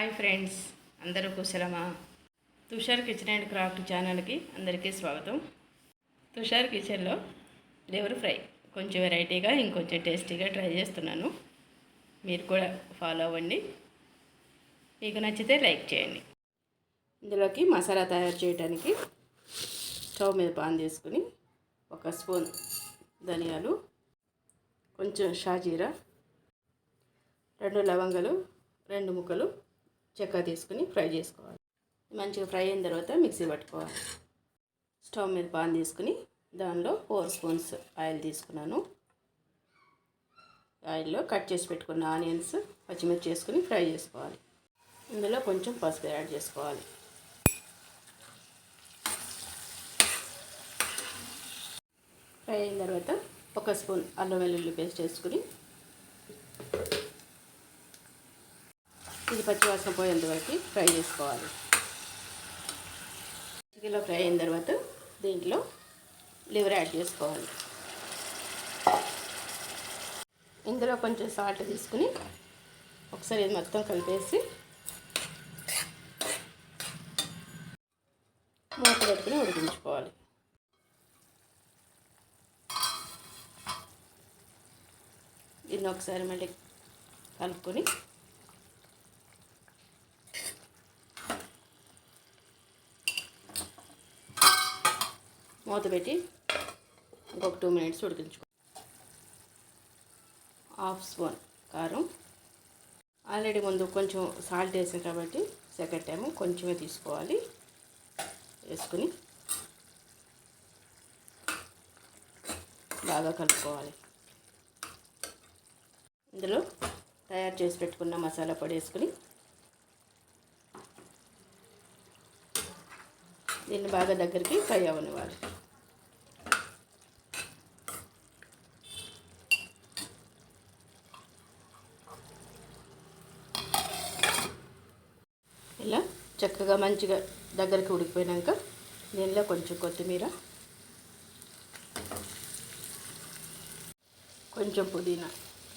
Hi friends అందరూ కుశలమా? Tushar kitchen and craft ఛానల్కి అందరికీ స్వాగతం. తుషార్ కిచెన్లో లివర్ ఫ్రై? కొంచెం వెరైటీగా ఇంకొంచెం టేస్టీగా ట్రై చేస్తున్నాను. మీరు కూడా ఫాలో అవ్వండి. మీకు నచ్చితే లైక్ చేయండి. ఇందులోకి మసాలా తయారు చేయడానికి స్టవ్ మీద పాన్ తీసుకుని ఒక స్పూన్ ధనియాలు కొంచెం షాజీరా రెండు లవంగలు రెండు ముక్కలు చెక్క తీసుకుని ఫ్రై చేసుకోవాలి. మంచిగా ఫ్రై అయిన తర్వాత మిక్సీ పట్టుకోవాలి. స్టవ్ మీద పాన్ తీసుకుని దానిలో ఫోర్ స్పూన్స్ ఆయిల్ తీసుకున్నాను. ఆయిల్లో కట్ చేసి పెట్టుకున్న ఆనియన్స్ పచ్చిమిర్చి చేసుకుని ఫ్రై చేసుకోవాలి. ఇందులో కొంచెం పసుపు యాడ్ చేసుకోవాలి. ఫ్రై అయిన తర్వాత ఒక స్పూన్ అల్లం వెల్లుల్లి పేస్ట్ వేసుకుని ఇది పచ్చివాసన పోయేంత వరకు ఫ్రై చేసుకోవాలి. చికెన్లో ఫ్రై అయిన తర్వాత దీంట్లో లివర్ యాడ్ చేసుకోవాలి. ఇందులో కొంచెం సాల్ట్ తీసుకుని ఒకసారి ఇది మొత్తం కలిపేసి మూత పెట్టుకుని ఉడికించుకోవాలి. దీన్ని ఒకసారి మళ్ళీ కలుపుకొని మూత పెట్టి ఇంకొక టూ మినిట్స్ ఉడికించుకో. హాఫ్ స్పూన్ కారం. ఆల్రెడీ ముందు కొంచెం సాల్ట్ వేసాం కాబట్టి సెకండ్ టైము కొంచెమే తీసుకోవాలి. వేసుకుని బాగా కలుపుకోవాలి. ఇందులో తయారు చేసి పెట్టుకున్న మసాలా పొడి వేసుకుని దీన్ని బాగా దగ్గరికి ఫ్రై అవ్వనివ్వాలి. ఇలా చక్కగా మంచిగా దగ్గరికి ఉడికిపోయాక దీనిలో కొంచెం కొత్తిమీర కొంచెం పుదీనా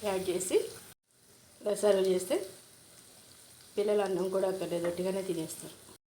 యాడ్ చేసి ఇలా సర్వ్ చేస్తే పిల్లలు అన్నం కూడా అక్కర్లేదు ఒట్టిగానే తినేస్తారు.